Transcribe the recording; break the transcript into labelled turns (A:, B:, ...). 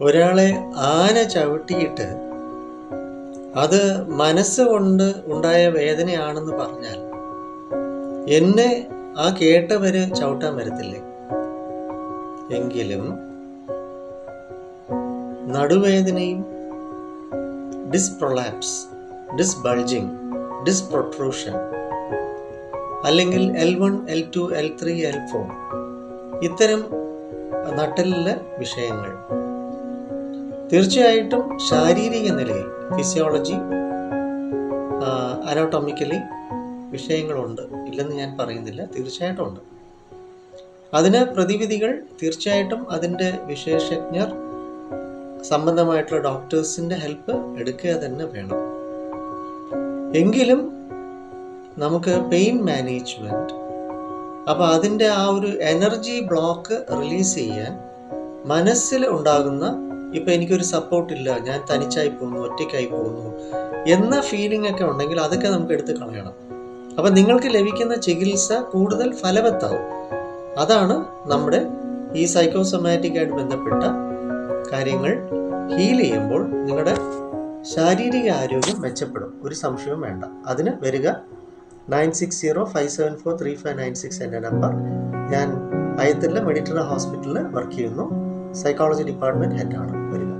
A: ഒരാളെ ആന ചവിട്ടിയിട്ട് അത് മനസ്സുകൊണ്ട് ഉണ്ടായ വേദനയാണെന്ന് പറഞ്ഞാൽ എന്നെ ആ കേട്ടവര് ചവിട്ടാൻ വരത്തില്ലേ? എങ്കിലും നടുവേദനയും disc prolapse disc bulging disc protrusion അല്ലെങ്കിൽ L one L two L three L four ഇത്തരം നട്ടലിലെ വിഷയങ്ങൾ തീർച്ചയായിട്ടും ശാരീരിക നിലയിൽ ഫിസിയോളജി അനോട്ടോമിക്കലി വിഷയങ്ങളുണ്ട്. ഇല്ലെന്ന് ഞാൻ പറയുന്നില്ല. തീർച്ചയായിട്ടും ഉണ്ട്. അതിന് പ്രതിവിധികൾ തീർച്ചയായിട്ടും അതിന്റെ വിശേഷജ്ഞർ സംബന്ധമായിട്ടുള്ള ഡോക്ടേഴ്സിന്റെ ഹെൽപ്പ് എടുക്കുക തന്നെ വേണം. എങ്കിലും നമുക്ക് പെയിൻ മാനേജ്മെന്റ് അപ്പോൾ അതിന്റെ ആ ഒരു എനർജി ബ്ലോക്ക് റിലീസ് ചെയ്യാൻ മനസ്സിൽ ഉണ്ടാകുന്ന ഇപ്പം എനിക്കൊരു സപ്പോർട്ടില്ല ഞാൻ തനിച്ചായി പോകുന്നു ഒറ്റയ്ക്കായി പോകുന്നു എന്ന ഫീലിംഗ് ഒക്കെ ഉണ്ടെങ്കിൽ അതൊക്കെ നമുക്ക് എടുത്ത് കളയണം. അപ്പം നിങ്ങൾക്ക് ലഭിക്കുന്ന ചികിത്സ കൂടുതൽ ഫലവത്താവും. അതാണ് നമ്മുടെ ഈ സൈക്കോസൊമാറ്റിക്കായിട്ട് ബന്ധപ്പെട്ട കാര്യങ്ങൾ ഹീൽ ചെയ്യുമ്പോൾ നിങ്ങളുടെ ശാരീരിക ആരോഗ്യം മെച്ചപ്പെടും. ഒരു സംശയവും വേണ്ട. അതിന് വരിക nine six zero five seven four three five nine six എന്റെ നമ്പർ ഞാൻ അയത്തിലെ മെഡിറ്റർ ഹോസ്പിറ്റലിൽ വർക്ക് ചെയ്യുന്നു. സൈക്കോളജി ഡിപ്പാർട്ട്മെന്റ് ഹെഡാണ് വരിക.